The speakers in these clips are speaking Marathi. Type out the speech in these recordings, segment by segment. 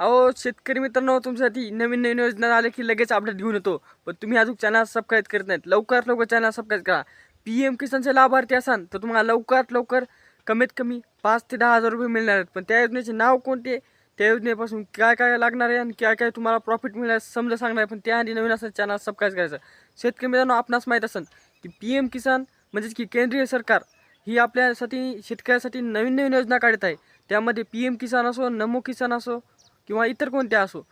अहो शेतकरी मित्रांनो तुमच्यासाठी नवीन नवीन योजना आल्या की लगेच अपडेट घेऊन येतो. पण तुम्ही अजून चॅनल सबस्क्राईब करत नाहीत. लवकरात लवकर चॅनल सबस्क्राईब करा. पी एम किसानचे लाभार्थी असाल तर तुम्हाला लवकरात लवकर कमीत कमी पाच ते दहा हजार रुपये मिळणार आहेत. पण त्या योजनेचे नाव कोणते? त्या योजनेपासून काय काय लागणार आहे आणि काय काय तुम्हाला प्रॉफिट मिळणार समजा सांगणार आहे. पण त्याआधी नवीन असं चॅनल सबस्क्राईब करायचं. शेतकरी मित्रांनो आपणास माहीत असेल की पी एम किसान म्हणजेच की केंद्रीय सरकार ही आपल्यासाठी शेतकऱ्यासाठी नवीन नवीन योजना काढत आहे. त्यामध्ये पी एम किसान असो नमो किसान असो किंवा इतर कोणत्या असो.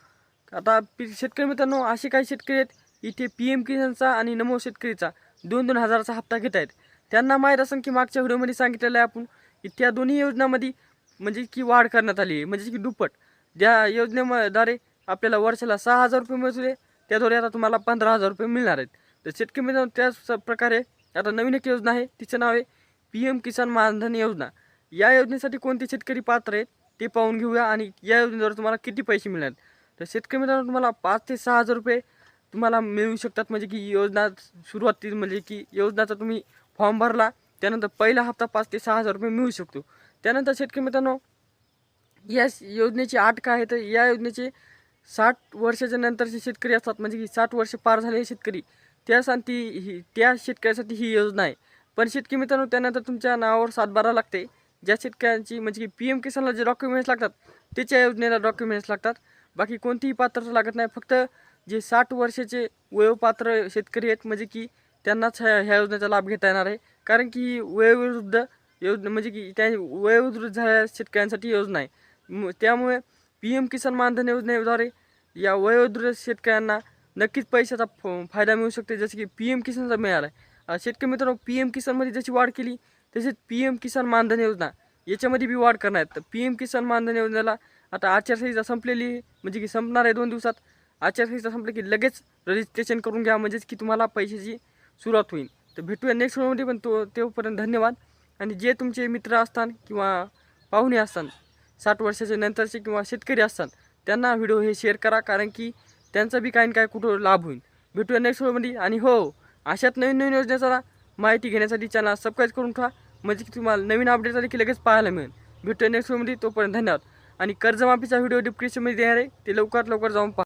आता पी शेतकरी मित्रांनो असे काही शेतकरी आहेत इथे पी एम किसानचा आणि नमो शेतकरीचा दोन दोन हजाराचा हप्ता घेत आहेत. त्यांना माहीत असेल की मागच्या व्हिडिओमध्ये सांगितलेलं आहे आपण की त्या दोन्ही योजनामध्ये म्हणजे की वाढ करण्यात आली आहे. म्हणजे की दुप्पट. ज्या योजनेद्वारे आपल्याला वर्षाला सहा हजार रुपये मिळते त्याद्वारे आता तुम्हाला पंधरा हजार रुपये मिळणार आहेत. तर शेतकरी मित्रांनो त्याच प्रकारे आता नवीन एक योजना आहे. तिचं नाव आहे पी एम किसान मानधन योजना. या योजनेसाठी कोणते शेतकरी पात्र आहेत? ते पाहून घेऊया आणि या योजनेद्वारे तुम्हाला किती पैसे मिळणार तर शेतकरी मित्रांनो तुम्हाला पाच ते सहा हजार रुपये तुम्हाला मिळू शकतात. म्हणजे की योजना सुरुवाती म्हणजे की योजनाचा तुम्ही फॉर्म भरला त्यानंतर पहिला हप्ता पाच ते सहा हजार रुपये मिळू शकतो. त्यानंतर शेतकरी मित्रांनो या योजनेची आठ काय आहे? तर या योजनेचे साठ वर्षाच्या नंतरचे शेतकरी असतात. म्हणजे की साठ वर्ष पार झालेले शेतकरी. त्यासाठी ही त्या शेतकऱ्यासाठी ही योजना आहे. पण शेतकरी मित्रांनो त्यानंतर तुमच्या नावावर सातबारा लागते. ज्या शेतकऱ्यांची म्हणजे की पी एम किसानला जे डॉक्युमेंट्स लागतात त्याच्या योजनेला डॉक्युमेंट्स लागतात. बाकी कोणतीही पात्रता लागत नाही. फक्त जे साठ वर्षाचे वयोपात्र शेतकरी आहेत म्हणजे की त्यांनाच ह्या ह्या योजनेचा लाभ घेता येणार आहे. कारण की वयोवृद्ध योजना म्हणजे की त्या वयोवृद्ध झालेल्या शेतकऱ्यांसाठी योजना आहे. म- त्यामुळे पी एम किसान मानधन योजनेद्वारे या वयोवृद्ध शेतकऱ्यांना नक्कीच पैशाचा फ- फायदा मिळू शकते. जसं की पी एम किसानचा मिळाला आहे. शेतकरी मित्रांनो पी एम किसानमध्ये जशी वाढ केली तसेच पी एम किसान मानधन योजना याच्यामध्ये बी वाढ करणार आहेत. तर पी एम किसान मानधन योजनेला आता आचारसंहिता संपलेली आहे, म्हणजे की संपणार आहे दोन दिवसात. आचारसंहिता संपली की लगेच रजिस्ट्रेशन करून घ्या म्हणजेच की तुम्हाला पैशाची सुरुवात होईल. तर भेटूया नेक्स्ट व्हिडिओमध्ये पण तो तेव्हापर्यंत धन्यवाद. आणि जे तुमचे मित्र असतात किंवा पाहुणे असतात साठ वर्षाच्या नंतरचे किंवा शेतकरी असतात त्यांना व्हिडिओ हे शेअर करा कारण की त्यांचा बी काही ना काय कुठं लाभ होईल. भेटूया नेक्स्ट व्हिडिओमध्ये आणि हो अशात नवीन नवीन योजनेचा माहिती घेण्यासाठी चॅनल सबस्क्राईब करून ठेवा. म्हणजे की तुम्हाला नवीन अपडेट आले की लगेच पाहायला मिळेल. भेटतो नेक्स्ट व्हिडिओमध्ये तोपर्यंत धन्यवाद. आणि कर्जमाफीचा व्हिडिओ डिस्क्रिप्शनमध्ये देणार आहे. ते लवकरात लवकर जाऊन पहा.